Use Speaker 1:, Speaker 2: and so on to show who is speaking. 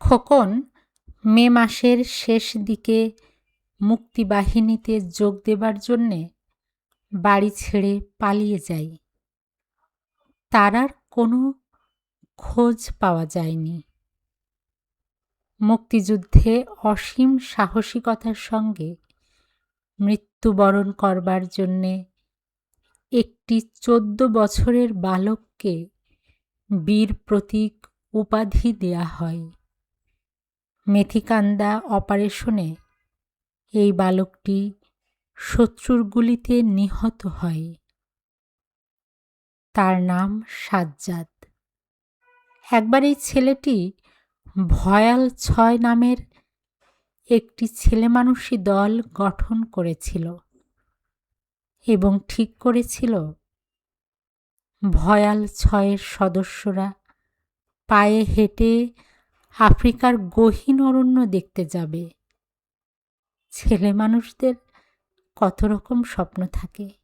Speaker 1: খোকন মে মাসের শেষ দিকে মুক্তিবাহিনীতে যোগ দেবার জন্যে বাড়ি ছেড়ে পালিয়ে যায়। তার আর কোনো খোঁজ পাওয়া যায়নি। মুক্তিযুদ্ধে অসীম সাহসিকতার সঙ্গে মৃত্যুবরণ করবার জন্যে একটি চোদ্দ বছরের বালককে বীর প্রতীক উপাধি দেয়া হয়। মেথিকান্দা অপারেশনে এই বালকটি শত্রুর গুলিতে নিহত হয়। তার নাম সাজ্জাদ। একবার এই ছেলেটি ভয়াল ছয় নামের একটি ছেলেমানুষী দল গঠন করেছিল এবং ঠিক করেছিল ভয়াল ছয়ের সদস্যরা পায়ে হেঁটে আফ্রিকার গহীন অরণ্য দেখতে যাবে। ছেলে মানুষদের কত রকম স্বপ্ন থাকে।